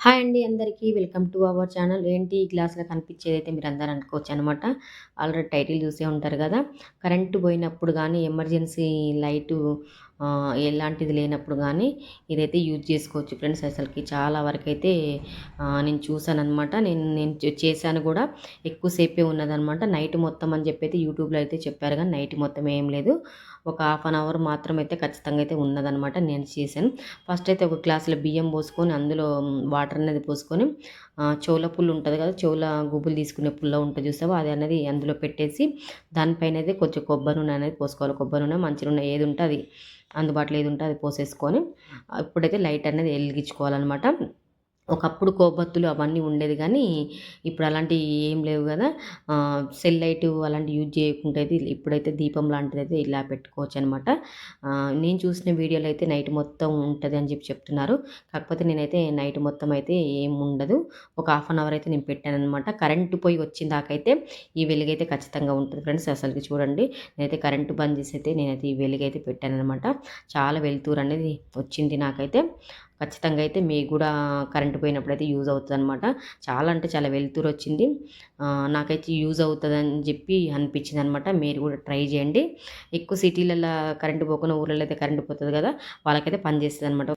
Hi అండి అందరికీ. Welcome to our channel. ఏంటి? ఈ గ్లాస్లో కనిపించేది అయితే మీరు అందరూ అనుకోవచ్చు అనమాట. ఆల్రెడీ టైటిల్ చూసే ఉంటారు కదా. కరెంటు పోయినప్పుడు కానీ ఎమర్జెన్సీ లైటు ఎలాంటిది లేనప్పుడు కానీ ఇదైతే యూజ్ చేసుకోవచ్చు ఫ్రెండ్స్. అసలుకి చాలా వరకు అయితే నేను చూసాను అనమాట నేను నేను చేశాను కూడా. ఎక్కువసేపే ఉన్నదనమాట నైట్ మొత్తం అని చెప్పి అయితే యూట్యూబ్లో అయితే చెప్పారు కానీ నైట్ మొత్తం ఏం లేదు. ఒక హాఫ్ అన్ అవర్ మాత్రం అయితే ఖచ్చితంగా అయితే ఉన్నదనమాట నేను చేశాను. ఫస్ట్ అయితే ఒక గ్లాసులో బియ్యం పోసుకొని అందులో వాటర్ అనేది పోసుకొని చెవుల పుల్లు ఉంటుంది కదా చెవుల గుబులు తీసుకునే పుల్ల ఉంటుంది చూసావా? అది అనేది అందులో పెట్టేసి దానిపైన అయితే కొంచెం కొబ్బరి నూనె అనేది పోసుకోవాలి. కొబ్బరి నూనె మంచి నూనె ఏది ఉంటే అది అందుబాటులో ఏది ఉంటే అది పోసేసుకొని ఇప్పుడైతే లైట్ అనేది వెలిగించుకోవాలన్నమాట. ఒకప్పుడు కోబత్తులు అవన్నీ ఉండేది కానీ ఇప్పుడు అలాంటివి ఏం లేవు కదా. సెల్ లైట్ అలాంటి యూజ్ చేయకుండా ఇప్పుడైతే దీపం లాంటిది అయితే ఇలా పెట్టుకోవచ్చు అనమాట నేను చూసిన వీడియోలో అయితే నైట్ మొత్తం ఉంటుంది అని చెప్పి చెప్తున్నారు. కాకపోతే నేనైతే నైట్ మొత్తం అయితే ఏం ఉండదు. ఒక హాఫ్ అన్ అవర్ అయితే నేను పెట్టాను అనమాట కరెంటు పోయి వచ్చిన దాకైతే ఈ వెలుగైతే ఖచ్చితంగా ఉంటుంది ఫ్రెండ్స్. అసలుకి చూడండి నేనైతే కరెంటు బంద్ చేసి అయితే నేనైతే ఈ వెలుగైతే పెట్టాను అనమాట చాలా వెలుతురు అనేది వచ్చింది నాకైతే. ఖచ్చితంగా అయితే మీకు కూడా కరెంటు పోయినప్పుడు అయితే యూజ్ అవుతుంది అనమాట చాలా అంటే చాలా వెలుతురు వచ్చింది. నాకైతే యూజ్ అవుతుంది అని చెప్పి అనిపించింది అనమాట మీరు కూడా ట్రై చేయండి. ఎక్కువ సిటీలలో కరెంటు పోకుండా ఊళ్ళలో అయితే కరెంటు పోతుంది కదా వాళ్ళకైతే పనిచేస్తుంది అనమాట